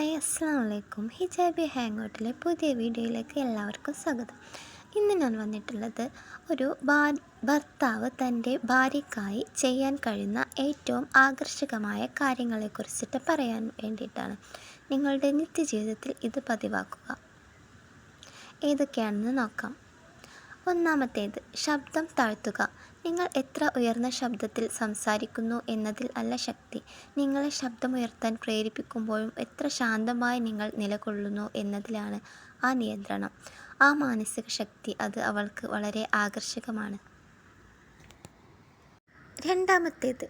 Hi അസ്സാം വലൈക്കും ഹിജാബി hang ഔട്ടിലെ പുതിയ വീഡിയോയിലേക്ക് എല്ലാവർക്കും സ്വാഗതം. ഇന്ന് ഞാൻ വന്നിട്ടുള്ളത് ഒരു ഭർത്താവ് തന്റെ ഭാര്യയ്ക്കായി ചെയ്യാൻ കഴിയുന്ന ഏറ്റവും ആകർഷകമായ കാര്യങ്ങളെക്കുറിച്ചിട്ട് പറയാൻ വേണ്ടിയിട്ടാണ്. നിങ്ങളുടെ നിത്യജീവിതത്തിൽ ഇത് പതിവാക്കുക. ഏതൊക്കെയാണെന്ന് നോക്കാം. ഒന്നാമത്തേത് ശബ്ദം താഴ്ത്തുക. നിങ്ങൾ എത്ര ഉയർന്ന ശബ്ദത്തിൽ സംസാരിക്കുന്നു എന്നതിൽ അല്ല ശക്തി. നിങ്ങളെ ശബ്ദമുയർത്താൻ പ്രേരിപ്പിക്കുമ്പോഴും എത്ര ശാന്തമായി നിങ്ങൾ നിലകൊള്ളുന്നു എന്നതിലാണ് ആ നിയന്ത്രണം. ആ മാനസിക ശക്തി അത് അവൾക്ക് വളരെ ആകർഷകമാണ്. രണ്ടാമത്തേത്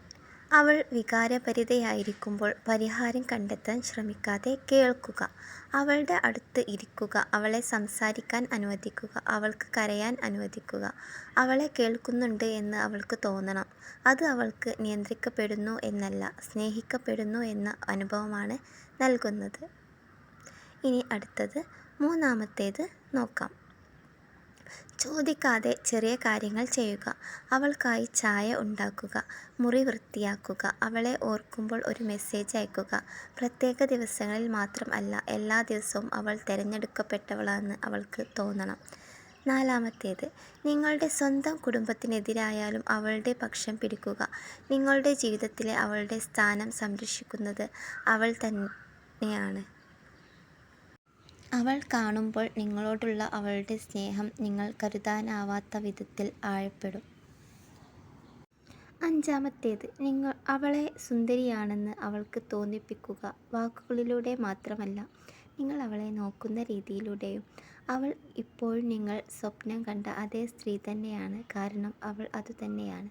അവൾ വികാരപരിതയായിരിക്കുമ്പോൾ പരിഹാരം കണ്ടെത്താൻ ശ്രമിക്കാതെ കേൾക്കുക. അവളുടെ അടുത്ത് ഇരിക്കുക. അവളെ സംസാരിക്കാൻ അനുവദിക്കുക. അവൾക്ക് കരയാൻ അനുവദിക്കുക. അവളെ കേൾക്കുന്നുണ്ട് എന്ന് അവൾക്ക് തോന്നണം. അത് അവൾക്ക് നിയന്ത്രിക്കപ്പെടുന്നു എന്നല്ല സ്നേഹിക്കപ്പെടുന്നു എന്ന അനുഭവമാണ് നൽകുന്നത്. ഇനി അടുത്തത് മൂന്നാമത്തേത് നോക്കാം. ചോദിക്കാതെ ചെറിയ കാര്യങ്ങൾ ചെയ്യുക. അവൾക്കായി ചായ ഉണ്ടാക്കുക. മുറി വൃത്തിയാക്കുക. അവളെ ഓർക്കുമ്പോൾ ഒരു മെസ്സേജ് അയക്കുക. പ്രത്യേക ദിവസങ്ങളിൽ മാത്രം അല്ല എല്ലാ ദിവസവും അവൾ തിരഞ്ഞെടുക്കപ്പെട്ടവളാണെന്ന് അവൾക്ക് തോന്നണം. നാലാമത്തേത് നിങ്ങളുടെ സ്വന്തം കുടുംബത്തിനെതിരായാലും അവളുടെ പക്ഷം പിടിക്കുക. നിങ്ങളുടെ ജീവിതത്തിലെ അവളുടെ സ്ഥാനം സംരക്ഷിക്കുന്നത് അവൾ തന്നെയാണ്. അവൾ കാണുമ്പോൾ നിങ്ങളോടുള്ള അവളുടെ സ്നേഹം നിങ്ങൾ കരുതാനാവാത്ത വിധത്തിൽ ആഴപ്പെടും. അഞ്ചാമത്തേത് നിങ്ങൾ അവളെ സുന്ദരിയാണെന്ന് അവൾക്ക് തോന്നിപ്പിക്കുക. വാക്കുകളിലൂടെ മാത്രമല്ല നിങ്ങൾ അവളെ നോക്കുന്ന രീതിയിലൂടെയും. അവൾ ഇപ്പോൾ നിങ്ങൾ സ്വപ്നം കണ്ട അതേ സ്ത്രീ തന്നെയാണ്. കാരണം അവൾ അതുതന്നെയാണ്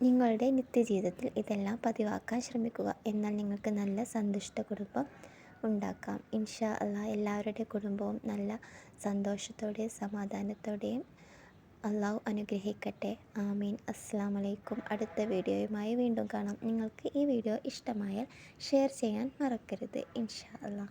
നിങ്ങളുടെ നിത്യജീവിതത്തിൽ ഇതെല്ലാം പതിവാക്കാൻ ശ്രമിക്കുക. എന്നാൽ നിങ്ങൾക്ക് നല്ല സന്തുഷ്ട കുടുംബം ഉണ്ടാക്കാം. ഇൻഷാ അല്ലാ എല്ലാവരുടെ കുടുംബവും നല്ല സന്തോഷത്തോടെയും സമാധാനത്തോടെയും അള്ളാഹു അനുഗ്രഹിക്കട്ടെ. ആമീൻ. അസ്സാം വലൈക്കും അടുത്ത വീഡിയോയുമായി വീണ്ടും കാണാം. നിങ്ങൾക്ക് ഈ വീഡിയോ ഇഷ്ടമായാൽ ഷെയർ ചെയ്യാൻ മറക്കരുത്. ഇൻഷാ അല്ലാ